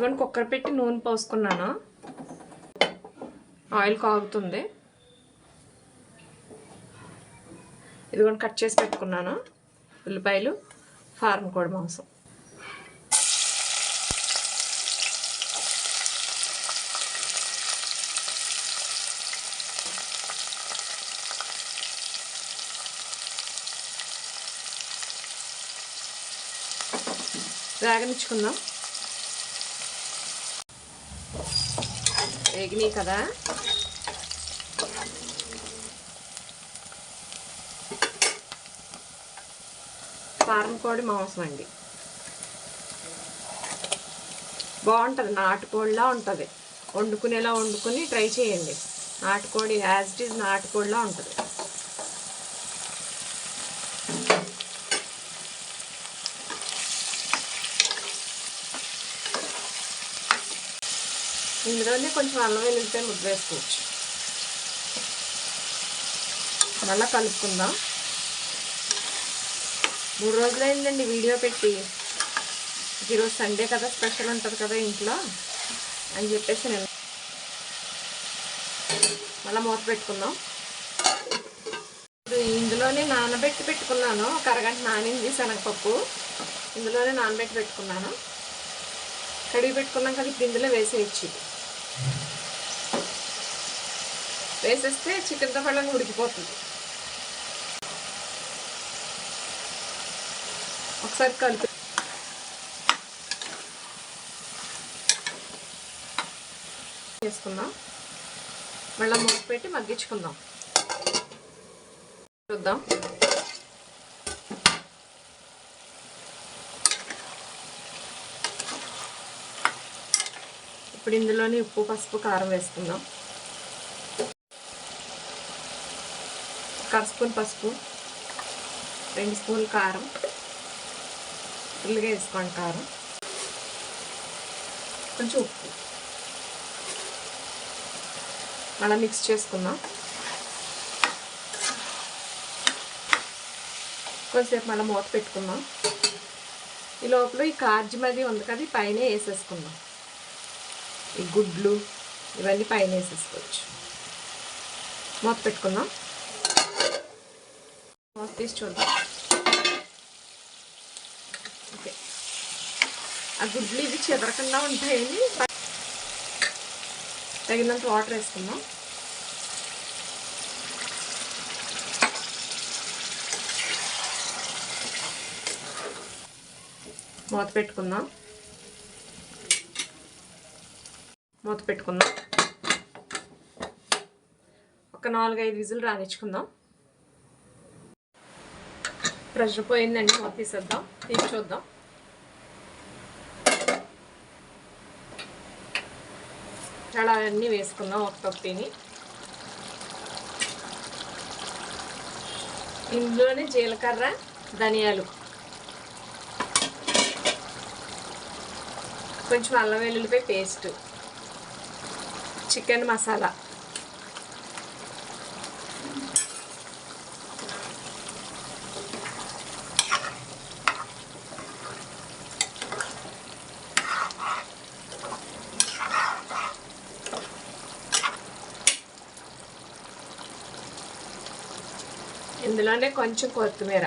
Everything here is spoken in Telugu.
ఇదిగోండి కుక్కర్ పెట్టి నూనె పోసుకున్నాను. ఆయిల్ కాగుతుంది. ఇదిగోండి కట్ చేసి పెట్టుకున్నాను. ఉల్లిపాయలు ఫారం కోడి మాంసం. వేగనిచ్చుకుందాం వేగినాయి కదా? ఫారం కోడి మాంసం అండి. బాగుంటుంది నాటుకోడిలా ఉంటుంది. వండుకునేలా వండుకుని ట్రై చేయండి. నాటుకోడి యాజ్ ఇట్ ఈజ్ నాటుకోడిలా ఉంటుంది. ఇందులోనే కొంచెం అల్లం వెల్లుల్లిపాయ ముద్ద వేసుకోవచ్చు. మళ్ళీ కలుపుకుందాం. మూడు రోజులైందండి వీడియో పెట్టి. ఈరోజు సండే కదా స్పెషల్ ఉంటుంది కదా ఇంట్లో. అని చెప్పేసి నేను మళ్ళీ మూత పెట్టుకుందాం. ఇప్పుడు ఇందులోనే నానబెట్టి పెట్టుకున్నాను. ఒక అరగంట నానింది శనగపప్పు. ఇందులోనే నానబెట్టి పెట్టుకున్నాను. కడిగి పెట్టుకున్నాం కదా ఇప్పుడు ఇందులో వేసేయచ్చు. వేసేస్తే చికెన్ పళ్ళని ఉడికిపోతుంది. ఒకసారి కలిపి వేసుకుందాం మళ్ళీ మూత పెట్టి మగ్గించుకుందాం. చూద్దాం. ఇప్పుడు ఇందులోనే ఉప్పు పసుపు కారం వేసుకుందాం. ఒక స్పూన్ పసుపు రెండు స్పూన్లు కారం ఫుల్గా వేసుకోండి కారం. కొంచెం ఉప్పు. మళ్ళీ మిక్స్ చేసుకుందాం. కొంచెంసేపు మళ్ళీ మూత పెట్టుకుందాం. ఈ లోపల ఈ కార్జిమది ఉంది కదా పైన వేసేసుకుందాం. ఈ గుడ్లు ఇవన్నీ పైన వేసేసుకోవచ్చు. మూత పెట్టుకుందాం. మూత తీసి చూద్దాం. ఓకే. ఆ గుడ్లు ఇవి చెదరకుండా ఉంటాయని తగినంత వాటర్ వేసుకుందాం. మూత పెట్టుకుందాం. మూత పెట్టుకుందాం. ఒక నాలుగైదు విజులు రానిచ్చుకుందాం. ప్రెషర్ పోయిందండి మూత తీసేద్దాం. తీసి చూద్దాం. చాలా అన్నీ వేసుకుందాం ఒక కప్పిని ఇందులోనే జీలకర్ర ధనియాలు. కొంచెం అల్లం వెల్లుల్లిపై పేస్ట్. చికెన్ మసాలా. ఇందులోనే కొంచెం కొత్తిమీర.